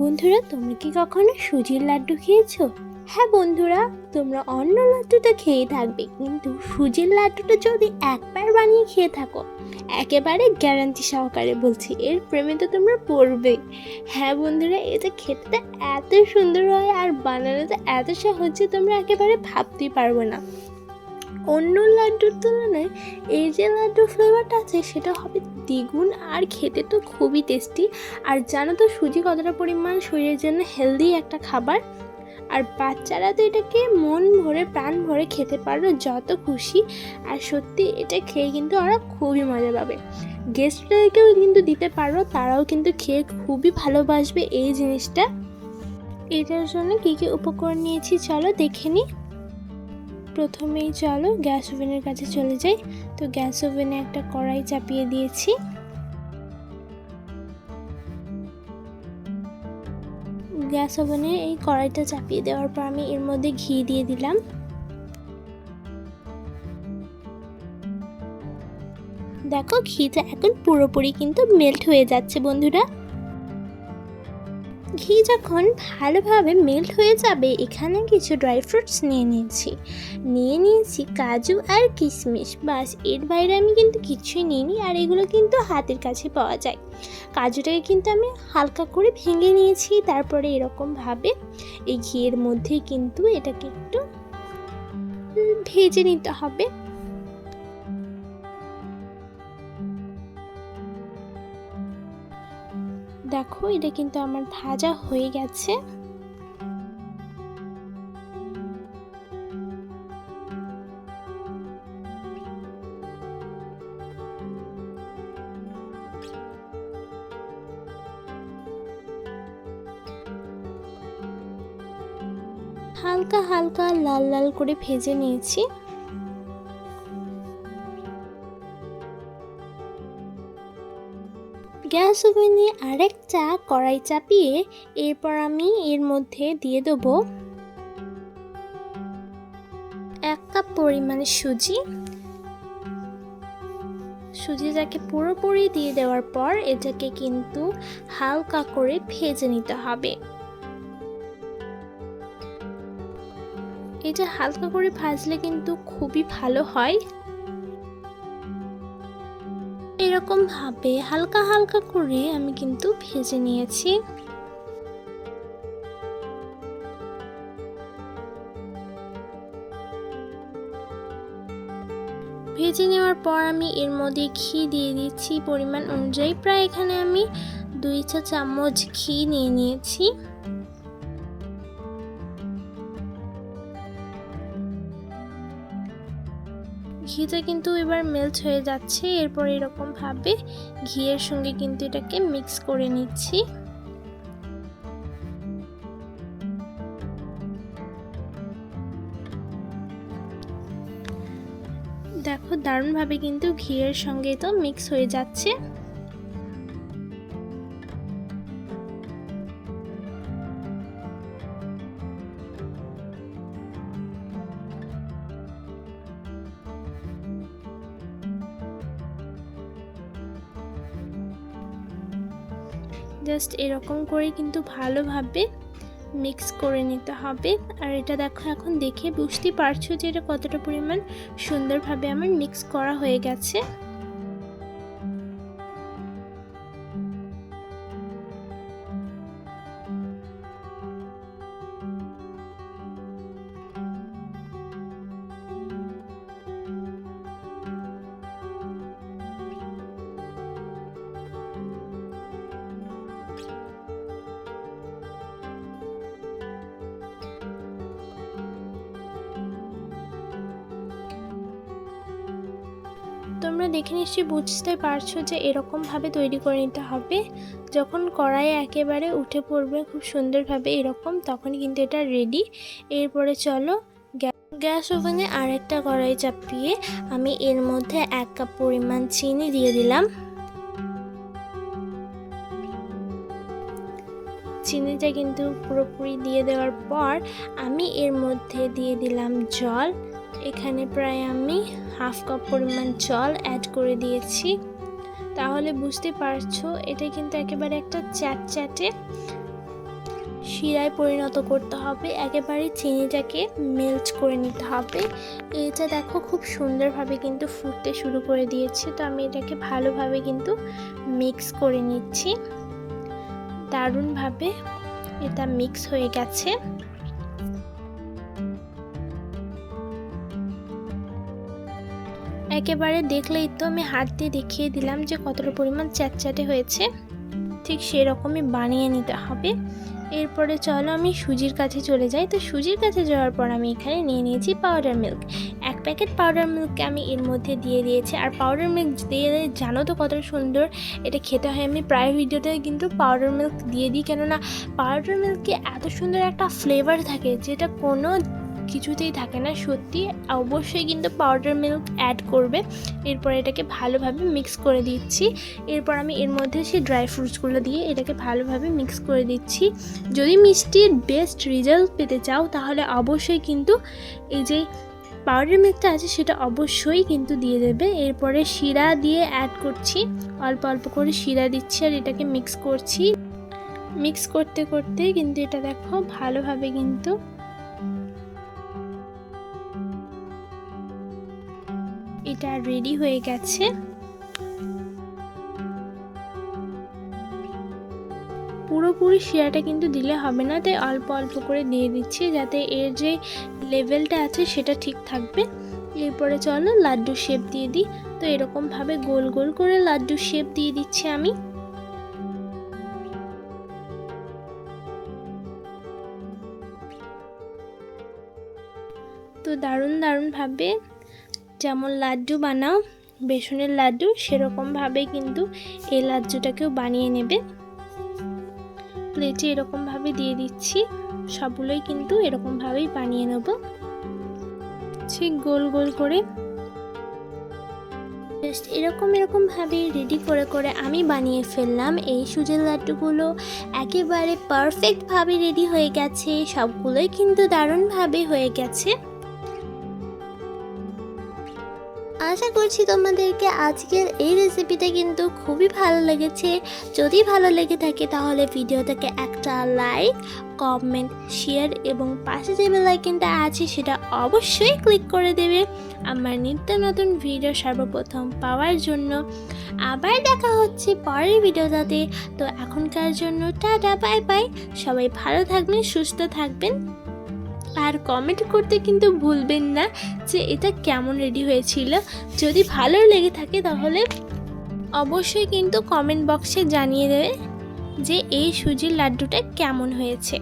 বন্ধুরা, তোমরা কি কখনো সুজির লাড্ডু খেয়েছো? হ্যাঁ বন্ধুরা, তোমরা অন্য লাড্ডু তো খেয়ে থাকবে, কিন্তু সুজির লাড্ডুটা যদি একবার বানিয়ে খেয়ে থাকো, একেবারে গ্যারান্টি সহকারে বলছি, এর প্রেমে তো তোমরা পড়বে হ্যাঁ বন্ধুরা এটা খেতে এত সুন্দর হয় আর বানানোতে এত সহজ যে তোমরা একেবারে ভাবতেই পারবে না। অন্য লাড্ডুর তুলনায় এই যে লাড্ডু ফ্লেভারটা আছে, সেটা হবে দ্বিগুণ আর খেতে তো খুবই টেস্টি আর জানো তো সুজি কতটা পরিমাণ? শরীরের জন্য হেলদি একটা খাবার। আর বাচ্চারা তো এটাকে মন ভরে, প্রাণ ভরে খেতে পারো যত খুশি। আর সত্যি এটা খেয়ে কিন্তু ওরা খুবই মজা পাবে। গেস্টদেরকেও কিন্তু দিতে পারো, তারাও কিন্তু খেয়ে খুবই ভালোবাসবে এই জিনিসটা। এটার জন্য কী কী উপকরণ নিয়েছি? চলো দেখে নিই। প্রথমেই চলো, গ্যাস ওভেনের কাছে চলে যাই। তো গ্যাস ওভেনে একটা কড়াই চাপিয়ে দিয়েছি। গ্যাস ওভেনে এই কড়াইটা চাপিয়ে দেওয়ার পর আমি এর মধ্যে ঘি দিয়ে দিলাম। দেখো, ঘিটা এখন পুরোপুরি কিন্তু মেল্ট হয়ে যাচ্ছে বন্ধুরা। ঘি যখন ভালোভাবে মেল্ট হয়ে যাবে, এখানে কিছু ড্রাই ফ্রুটস নিয়ে নিয়েছি। নিয়ে নিয়েছি কাজু আর কিশমিশ। বাস, এর বাইরে আমি কিন্তু কিছুই নিইনি আর এগুলো কিন্তু হাতের কাছে পাওয়া যায়। কাজুটাকে কিন্তু আমি হালকা করে ভেঙে নিয়েছি, তারপরে এরকমভাবে এই ঘিয়ের মধ্যেই কিন্তু এটাকে একটু ভেজে নিতে হবে। দেখো এটা কিন্তু আমার ভাজা হয়ে গেছে। হালকা হালকা লাল লাল করে ভেজে নিয়েছি। গ্যাস ওভেনে আরেকটা কড়াই চাপিয়ে এরপর আমি এর মধ্যে দিয়ে দেবো এক কাপ পরিমাণে সুজি। সুজিটাকে পুরোপুরি দিয়ে দেওয়ার পর এটাকে কিন্তু হালকা করে ভেজে নিতে হবে। এটা হালকা করে ভাজলে কিন্তু খুবই ভালো হয়। এরকম ভাবে হালকা হালকা করে আমি কিন্তু ভেজে নিয়েছি। ভেজে নেওয়ার পর আমি এর মধ্যে ঘি দিয়ে দিচ্ছি। পরিমাণ অনুযায়ী প্রায় এখানে আমি দুই চা চামচ ঘি নিয়ে নিয়েছি। ঘিটা কিন্তু এবার মেল্ট হয়ে যাচ্ছে, এরপর এরকমভাবে ঘিয়ের সঙ্গে কিন্তু এটাকে মিক্স করে নিচ্ছি। দেখো দারুণভাবে কিন্তু ঘিয়ের সঙ্গে তো মিক্স হয়ে যাচ্ছে। জাস্ট এরকম করে কিন্তু ভালোভাবে মিক্স করে নিতে হবে। আর এটা দেখো এখন দেখে বুঝতে পারছ যে এটা কতটা পরিমাণ সুন্দরভাবে আমার মিক্স করা হয়ে গেছে। তোমরা দেখে নিশ্চয়ই বুঝতে পারছ যে এরকমভাবে তৈরি করে নিতে হবে। যখন কড়াইয়ে একেবারে উঠে পড়বে খুব সুন্দরভাবে এরকম, তখন কিন্তু এটা রেডি এরপরে চলো গ্যাস ওভেনে আরেকটা কড়াই চাপিয়ে আমি এর মধ্যে এক কাপ পরিমাণ চিনি দিয়ে দিলাম। চিনিটা কিন্তু পুরোপুরি দিয়ে দেওয়ার পর আমি এর মধ্যে দিয়ে দিলাম জল। এখানে প্রায় আমি হাফ কাপ পরিমাণ জল অ্যাড করে দিয়েছি। তাহলে বুঝতে পারছ, এটা কিন্তু একেবারে একটা চ্যাট চ্যাটে শিরায় পরিণত করতে হবে। একেবারে চিনিটাকে মেল্ট করে নিতে হবে। এটা দেখো খুব সুন্দরভাবে কিন্তু ফুটতে শুরু করে দিয়েছে। তো আমি এটাকে ভালোভাবে কিন্তু মিক্স করে নিচ্ছি। দারুণভাবে এটা মিক্স হয়ে গেছে। একেবারে দেখলেই তো আমি হাত দিয়ে দেখিয়ে দিলাম যে কতটা পরিমাণ চ্যাটচ্যাটে হয়েছে। ঠিক সেরকমই বানিয়ে নিতে হবে। এরপরে চলো আমি সুজির কাছে চলে যাই। তো সুজির কাছে যাওয়ার পর আমি এখানে নিয়ে নিয়েছি পাউডার মিল্ক এক প্যাকেট পাউডার মিল্ককে আমি এর মধ্যে দিয়ে দিয়েছি। আর পাউডার মিল্ক দিয়ে জানো তো কতটা সুন্দর? এটা খেতে হয়। আমি প্রায় ভিডিওতে কিন্তু পাউডার মিল্ক দিয়ে দিই। কেননা পাউডার মিল্কে এত সুন্দর একটা ফ্লেভার থাকে যেটা কোনো কিছুতেই থাকে না, সত্যি। অবশ্যই কিন্তু পাউডার মিল্ক অ্যাড করবে। এরপর এটাকে ভালোভাবে মিক্স করে দিচ্ছি। এরপর আমি এর মধ্যে সেই ড্রাই ফ্রুটসগুলো দিয়ে এটাকে ভালোভাবে মিক্স করে দিচ্ছি। যদি মিষ্টির বেস্ট রেজাল্ট পেতে চাও, তাহলে অবশ্যই কিন্তু এই যে পাউডার মিল্কটা আছে, সেটা অবশ্যই কিন্তু দিয়ে দেবে। এরপরে শিরা দিয়ে অ্যাড করছি। অল্প অল্প করে শিরা দিচ্ছি আর এটাকে মিক্স করছি। মিক্স করতে করতে কিন্তু এটা দেখো ভালোভাবে কিন্তু এটা রেডি হয়ে গেছে। পুরোপুরি শিরাটা কিন্তু দিলে হবে না, তাই অল্প অল্প করে দিয়ে দিচ্ছি যাতে এর যে লেভেলটা আছে সেটা ঠিক থাকবে। এরপরে চলো লাড্ডু শেপ দিয়ে দিই। তো এরকমভাবে গোল গোল করে লাড্ডু শেপ দিয়ে দিচ্ছি আমি। তো দারুণ দারুণভাবে যেমন লাড্ডু বানাও, বেসনের লাড্ডু, সেরকমভাবে কিন্তু এই লাড্ডুটাকেও বানিয়ে নেবে। প্লেটে এরকমভাবে দিয়ে দিচ্ছি, সবগুলোই কিন্তু এরকমভাবেই বানিয়ে নেব। ঠিক গোল গোল করে। জাস্ট এরকম এরকমভাবে রেডি করে করে আমি বানিয়ে ফেললাম। এই সুজের লাড্ডুগুলো একেবারে পারফেক্টভাবে রেডি হয়ে গেছে, সবগুলোই কিন্তু দারুণভাবে হয়ে গেছে। আশা করছি তোমাদেরকে আজকের এই রেসিপিটা কিন্তু খুবই ভালো লেগেছে। যদি ভালো লেগে থাকে তাহলে ভিডিওটাকে একটা লাইক কমেন্ট শেয়ার এবং পাশে যে বেল আইকনটা আছে সেটা অবশ্যই ক্লিক করে দেবে। আমার নিত্য নতুন ভিডিও সর্বপ্রথম পাওয়ার জন্য। আবার দেখা হচ্ছে পরের ভিডিওটাতে তো এখনকার জন্য টাটা বাই বাই সবাই ভালো থাকবেন, সুস্থ থাকবেন। আর কমেন্ট করতে কিন্তু ভুলবেন না যে এটা কেমন রেডি হয়েছিল। যদি ভালো লেগে থাকে তাহলে অবশ্যই কিন্তু কমেন্ট বক্সে জানিয়ে দেবে যে এই সুজির লাড্ডুটা কেমন হয়েছে।